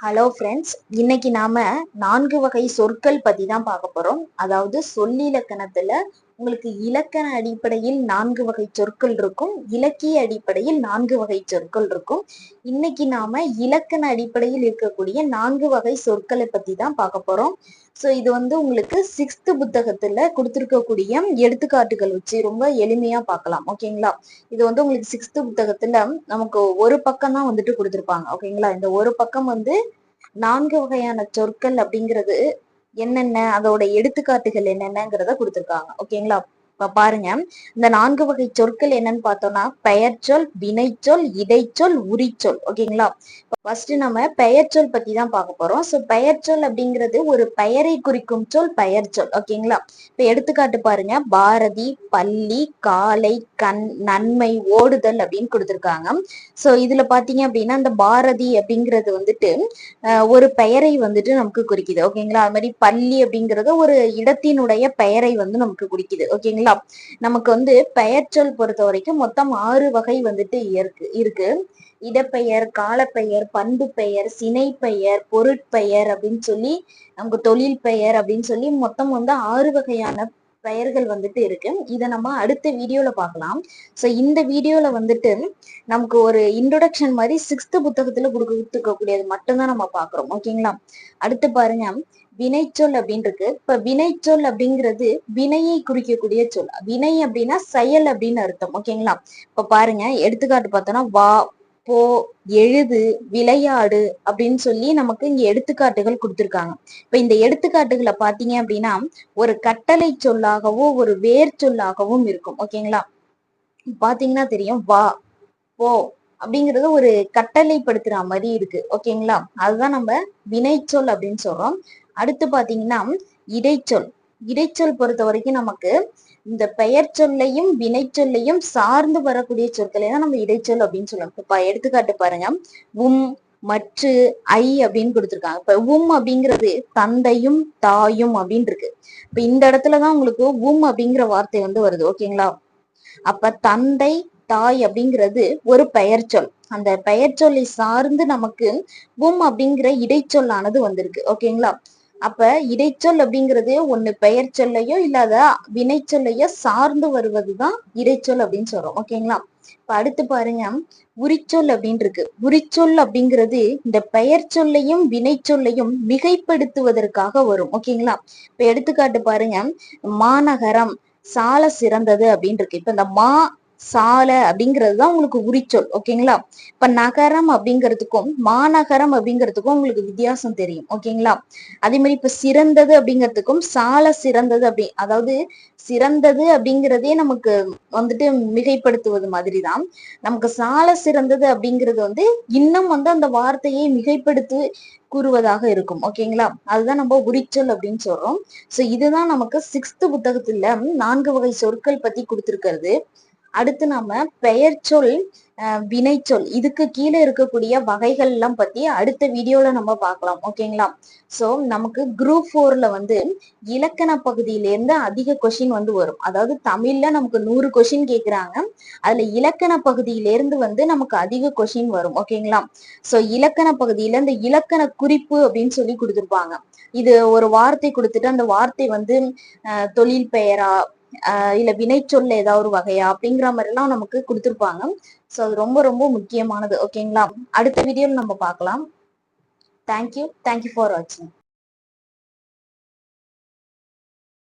Hello friends இன்னைக்கு நாம நான்கு வகை சொற்கள் பத்தி தான் பார்க்க போறோம். அதாவது சொல்லிலக்கணத்துல உங்களுக்கு இலக்கண அடிப்படையில் நான்கு வகை சொற்கள் இருக்கும். இலக்கிய அடிப்படையில் நான்கு வகை சொற்கள் இருக்கும். இன்னைக்கு நாம இலக்கண அடிப்படையில் இருக்கக்கூடிய நான்கு வகை சொற்களை பத்தி தான் பார்க்க போறோம். ஸோ இது வந்து உங்களுக்கு சிக்ஸ்த் புத்தகத்துல கொடுத்துருக்கக்கூடிய எடுத்துக்காட்டுகள் வச்சு ரொம்ப எளிமையா பார்க்கலாம். ஓகேங்களா இது வந்து உங்களுக்கு சிக்ஸ்த் புத்தகத்துல நமக்கு ஒரு பக்கம் தான் வந்துட்டு கொடுத்துருப்பாங்க. ஓகேங்களா இந்த ஒரு பக்கம் வந்து நான்கு வகையான சொற்கள் அப்படிங்கிறது என்னென்ன அதோட எடுத்துக்காட்டுகள் என்னென்னங்கிறத கொடுத்துருக்காங்க. ஓகேங்களா? இப்ப பாருங்க இந்த நான்கு வகை சொற்கள் என்னன்னு பார்த்தோம்னா பெயர்ச்சொல் வினைச்சொல் இடைச்சொல் உரிச்சொல் ஓகேங்களா? ஃபர்ஸ்ட் நம்ம பெயர்ச்சொல் பத்தி தான் பார்க்க போறோம். ஸோ பெயர்ச்சொல் அப்படிங்கிறது ஒரு பெயரை குறிக்கும் சொல் பெயர்ச்சொல் ஓகேங்களா? இப்ப எடுத்துக்காட்டு பாருங்க. பாரதி பள்ளி காலை கண் நன்மை ஓடுதல் அப்படின்னு கொடுத்துருக்காங்க. ஸோ இதுல பாத்தீங்க அப்படின்னா அந்த பாரதி அப்படிங்கிறது வந்துட்டு ஒரு பெயரை வந்துட்டு நமக்கு குறிக்குது. ஓகேங்களா? அது மாதிரி பள்ளி அப்படிங்கிறது ஒரு இடத்தினுடைய பெயரை வந்து நமக்கு குறிக்குது. ஓகேங்களா? நமக்கு வந்து பெயர்ச்சொல் பொறுத்த வரைக்கும் மொத்தம் ஆறு வகை வந்துட்டு இருக்கு இருக்கு. இடப்பெயர் காலப்பெயர் பண்பு பெயர் சினை பெயர் பொருட்பெயர் அப்படின்னு சொல்லி நமக்கு தொழில் பெயர் அப்படின்னு சொல்லி மொத்தம் வந்து ஆறு வகையான பெயர்கள் வந்துட்டு இருக்கு. இதை நம்ம அடுத்த வீடியோல பார்க்கலாம் ஸோ இந்த வீடியோல வந்துட்டு நமக்கு ஒரு இன்ட்ரொடக்ஷன் மாதிரி சிக்ஸ்த் புத்தகத்துல கொடுத்துருக்கக்கூடியது மட்டும்தான் நம்ம பாக்குறோம். ஓகேங்களா அடுத்து பாருங்க. வினைச்சொல் அப்படின்னு இருக்கு இப்ப வினைச்சொல் அப்படிங்கிறது வினையை குறிக்கக்கூடிய சொல். வினை அப்படின்னா செயல் அப்படின்னு அர்த்தம். ஓகேங்களா இப்ப பாருங்க. எடுத்துக்காட்டு பார்த்தோம்னா வா போ எழுது விளையாடு அப்படின்னு சொல்லி நமக்கு இங்க எடுத்துக்காட்டுகள் கொடுத்துருக்காங்க. இப்ப இந்த எடுத்துக்காட்டுகளை பாத்தீங்க அப்படின்னா ஒரு கட்டளை சொல்லாகவோ ஒரு வேர் சொல்லாகவும் இருக்கும். ஓகேங்களா பாத்தீங்கன்னா தெரியும் வா போ அப்படிங்கிறது ஒரு கட்டளைப்படுத்துற மாதிரி இருக்கு. ஓகேங்களா அதுதான் நம்ம வினைச்சொல் அப்படின்னு சொல்றோம். அடுத்து பாத்தீங்கன்னா இடைச்சொல். இடைச்சொல் பொறுத்த வரைக்கும் நமக்கு இந்த பெயர் சொல்லையும் வினைச்சொல்லையும் சார்ந்து வரக்கூடிய சொற்களை தான் நம்ம இடைச்சொல் அப்படின்னு சொல்லுவோம். இப்ப எடுத்துக்காட்டு பாருங்க. உம் மற்று ஐ அப்படின்னு கொடுத்துருக்காங்க. இப்ப உம் அப்படிங்கிறது தந்தையும் தாயும் அப்படின்னு இருக்கு. இப்ப இந்த இடத்துலதான் உங்களுக்கு உம் அப்படிங்கிற வார்த்தை வந்து வருது. ஓகேங்களா அப்ப தந்தை தாய் அப்படிங்கிறது ஒரு பெயர்ச்சொல் அந்த பெயர் சொல்லை சார்ந்து நமக்கு உம் அப்படிங்கிற இடைச்சொல்லானது வந்திருக்கு. ஓகேங்களா அப்ப இடைச்சொல் அப்படிங்கிறது ஒண்ணு பெயர் சொல்லையோ இல்லாத வினைச்சொல்லையோ சார்ந்து வருவதுதான் இடைச்சொல் அப்படின்னு சொல்றோம். ஓகேங்களா இப்ப அடுத்து பாருங்க. உரிச்சொல் அப்படின்னு இருக்கு உரிச்சொல் அப்படிங்கிறது இந்த பெயர் சொல்லையும் வினை சொல்லையும் மிகைப்படுத்துவதற்காக வரும். ஓகேங்களா இப்ப எடுத்துக்காட்டு பாருங்க. மாநகரம் சால சிறந்தது அப்படின்னு இருக்கு இப்ப இந்த மா சாலை அப்படிங்கிறது தான் உங்களுக்கு உரிச்சொல் ஓகேங்களா? இப்ப நகரம் அப்படிங்கிறதுக்கும் மாநகரம் அப்படிங்கிறதுக்கும் உங்களுக்கு வித்தியாசம் தெரியும் ஓகேங்களா? அதே மாதிரி இப்ப சிறந்தது அப்படிங்கிறதுக்கும் சாலை சிறந்தது அப்படி அதாவது சிறந்தது அப்படிங்கிறதே நமக்கு வந்துட்டு மிகைப்படுத்துவது மாதிரி தான் நமக்கு சாலை சிறந்தது அப்படிங்கிறது வந்து இன்னும் வந்து அந்த வார்த்தையை மிகைப்படுத்தி கூறுவதாக இருக்கும் ஓகேங்களா? அதுதான் நம்ம உரிச்சொல் அப்படின்னு சொல்றோம். சோ இதுதான் நமக்கு சிக்ஸ்த் புத்தகத்துல நான்கு வகை சொற்கள் பத்தி கொடுத்திருக்கிறது. அடுத்து நாம பெயர் சொல் வினைச்சொல் இதுக்கு கீழே இருக்கக்கூடிய வகைகள் எல்லாம் பத்தி அடுத்த வீடியோல நம்ம பார்க்கலாம். ஓகேங்களா சோ நமக்கு குரூப் ஃபோர்ல வந்து இலக்கண பகுதியில இருந்து அதிக கொஷின் வந்து வரும். அதாவது தமிழ்ல நமக்கு நூறு கொஷின் கேக்குறாங்க. அதுல இலக்கண பகுதியில இருந்து வந்து நமக்கு அதிக கொஷின் வரும். ஓகேங்களா சோ இலக்கண பகுதியில இந்த இலக்கண குறிப்பு அப்படின்னு சொல்லி கொடுத்துருப்பாங்க. இது ஒரு வார்த்தை கொடுத்துட்டு அந்த வார்த்தை வந்து தொழில் பெயரா இல்ல வினைச்சொல் ஏதாவது ஒரு வகையா அப்படிங்கிற மாதிரி எல்லாம் நமக்கு கொடுத்துருப்பாங்க. ஸோ அது ரொம்ப ரொம்ப முக்கியமானது. ஓகேங்களா அடுத்த வீடியோல நம்ம பார்க்கலாம். தேங்க்யூ தேங்க்யூ ஃபார் வாட்சிங்